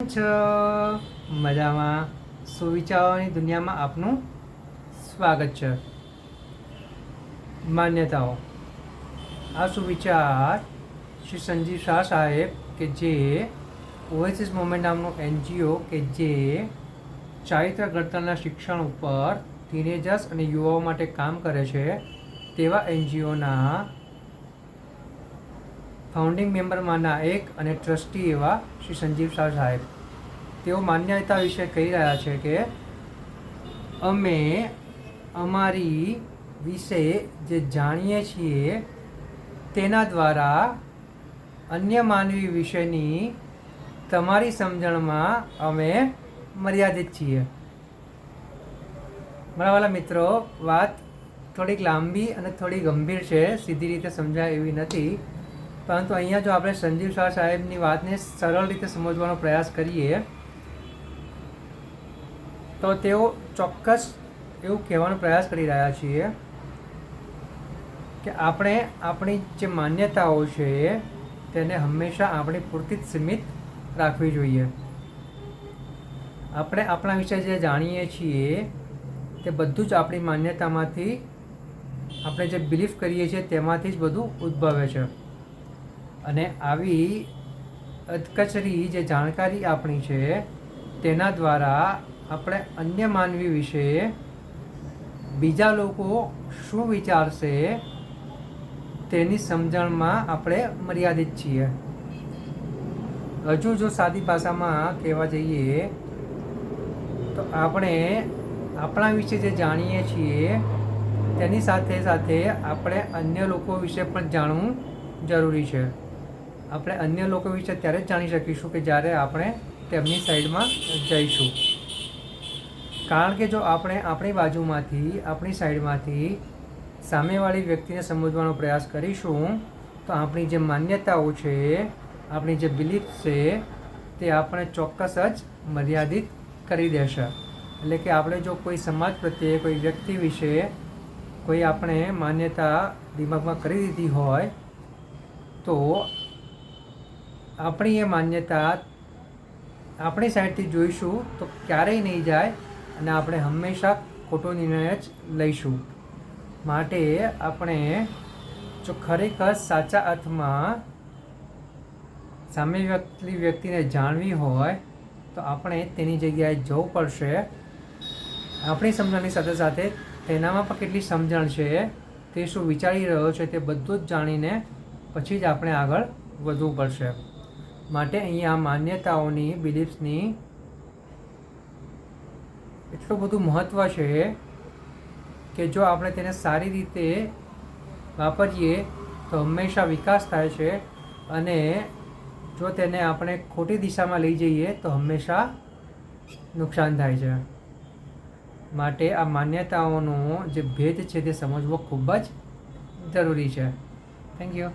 છો? મજામાં. સુવિચારોની દુનિયામાં આપનું સ્વાગત છે? માન્યતાઓ. આ સુવિચાર શ્રી સંજીવ શાહ સાહેબ કે જે ઓએસિસ મુવમેન્ટ નામનું એનજીઓ કે જે ચારિત્ર ઘડતરના શિક્ષણ ઉપર ટીનેજર્સ અને યુવાઓ માટે કામ કરે છે, તેવા એનજીઓના ફાઉન્ડિંગ મેમ્બરમાંના એક અને ટ્રસ્ટી એવા શ્રી સંજીવ શાહ સાહેબ. તેઓ માન્યતા વિશે કહી રહ્યા છે કે, અમે અમારી વિશે જે જાણીએ છીએ તેના દ્વારા અન્ય માનવી વિશેની તમારી સમજણમાં અમે મર્યાદિત છીએ. મારા વાલા મિત્રો, વાત થોડીક લાંબી અને થોડી ગંભીર છે. સીધી રીતે સમજાય એવી નથી. પરંતુ અહીંયા જો આપણે સંજીવ શાહ સાહેબની વાતને સરળ રીતે સમજવાનો પ્રયાસ કરીએ, તો તેઓ ચોક્કસ એવું કહેવાનો પ્રયાસ કરી રહ્યા છીએ કે આપણે આપણી જે માન્યતાઓ છે તેને હંમેશા આપણી પૂરતી જ સીમિત રાખવી જોઈએ. આપણે આપણા વિશે જે જાણીએ છીએ તે બધું જ આપણી માન્યતામાંથી આપણે જે બિલીફ કરીએ છીએ તેમાંથી જ બધું ઉદ્ભવે છે. અને આવી અધકચરી જે જાણકારી આપણી છે, તેના દ્વારા આપણે અન્ય માનવી વિશે બીજા લોકો શું વિચારશે, તેની સમજણમાં આપણે મર્યાદિત છીએ. હજુ જો સાદી ભાષામાં કહેવા જઈએ, તો આપણે આપણા વિશે જે જાણીએ છીએ, તેની સાથે સાથે આપણે અન્ય લોકો વિશે પણ જાણવું જરૂરી છે. આપણે અન્ય લોકો વિશે ત્યારે જ જાણી શકીશું કે જ્યારે આપણે તેમની સાઈડમાં જઈશું. કારણ કે જો આપણે આપણી બાજુમાંથી, આપણી સાઈડમાંથી સામેવાળી વ્યક્તિને સમજવાનો પ્રયાસ કરીશું, તો આપણી જે માન્યતાઓ છે, આપણી જે બિલીફ છે, તે આપણે ચોક્કસ જ મર્યાદિત કરી દેશે. એટલે કે આપણે જો કોઈ સમાજ પ્રત્યે, કોઈ વ્યક્તિ વિશે કોઈ આપણે માન્યતા દિમાગમાં કરી દીધી હોય, તો આપણી એ માન્યતા આપણી સાઈડથી જોઈશું તો ક્યારેય નહીં જાય અને આપણે હંમેશા ખોટો નિર્ણય જ લઈશું. માટે આપણે જો ખરેખર સાચા અર્થમાં સામે વ્યક્તિ વ્યક્તિને જાણવી હોય તો આપણે તેની જગ્યાએ જવું પડશે. આપણી સમજણની સાથે સાથે તેનામાં પણ કેટલી સમજણ છે તે શું વિચારી રહ્યો છે તે બધું જ જાણીને પછી જ આપણે આગળ વધવું પડશે. માટે અહીંયા માન્યતાઓની બિલીફ્સની એટલું બધું મહત્ત્વ છે કે જો આપણે તેને સારી રીતે વાપરીએ તો હંમેશા વિકાસ થાય છે અને જો તેને આપણે ખોટી દિશામાં લઈ જઈએ તો હંમેશા નુકસાન થાય છે. માટે આ માન્યતાઓનો જે ભેદ છે તે સમજવો ખૂબ જ જરૂરી છે. Thank you